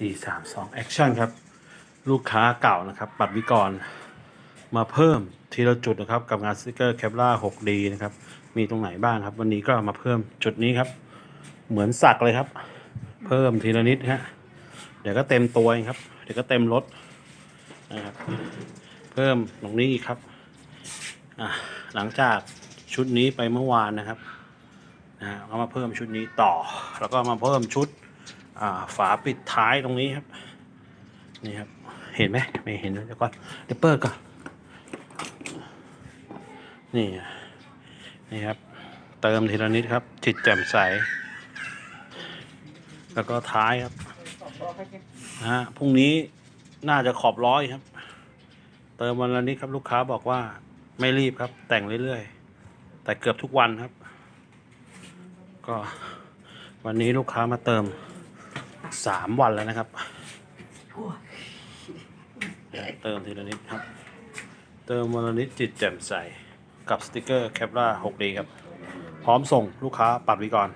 สี่สามสองแอคชั่นครับ ลูกค้าเก่านะครับ ปัดวิกร มาเพิ่มทีละจุดนะครับ กับงานสติกเกอร์แคปล่า 6D นะครับ มีตรงไหนบ้างครับ วันนี้ก็มาเพิ่มจุดนี้ครับ เหมือนสักเลยครับ เพิ่มทีละนิดฮะเดี๋ยวก็เต็มตัวครับ เดี๋ยวก็เต็มรถนะครับ เพิ่มตรงนี้อีกครับหลังจากชุดนี้ไปเมื่อวานนะครับนะฮะก็มาเพิ่มชุดนี้ต่อ แล้วก็มาเพิ่มชุด ฝาปิดท้ายตรงนี้ครับ นี่ครับ เห็นไหมไม่เห็นเดี๋ยวก่อนเดี๋ยวเปิดก่อน นี่ นี่ครับ เติมทีละนิดครับจิตแจ่มใส แล้วก็ท้ายครับฮะพรุ่งนี้น่าจะขอบร้อยครับ เติมวันละนิดครับลูกค้าบอกว่าไม่รีบครับ แต่งเรื่อยๆ แต่เกือบทุกวันครับ ก็วันนี้ลูกค้ามาเติม สามวันแล้วนะครับ เติมทีละนิดครับ เติมวันละนิดจิตแจ่มใส กับสติกเกอร์แคปล่า 6D ครับ พร้อมส่งลูกค้าปัดไว้ก่อน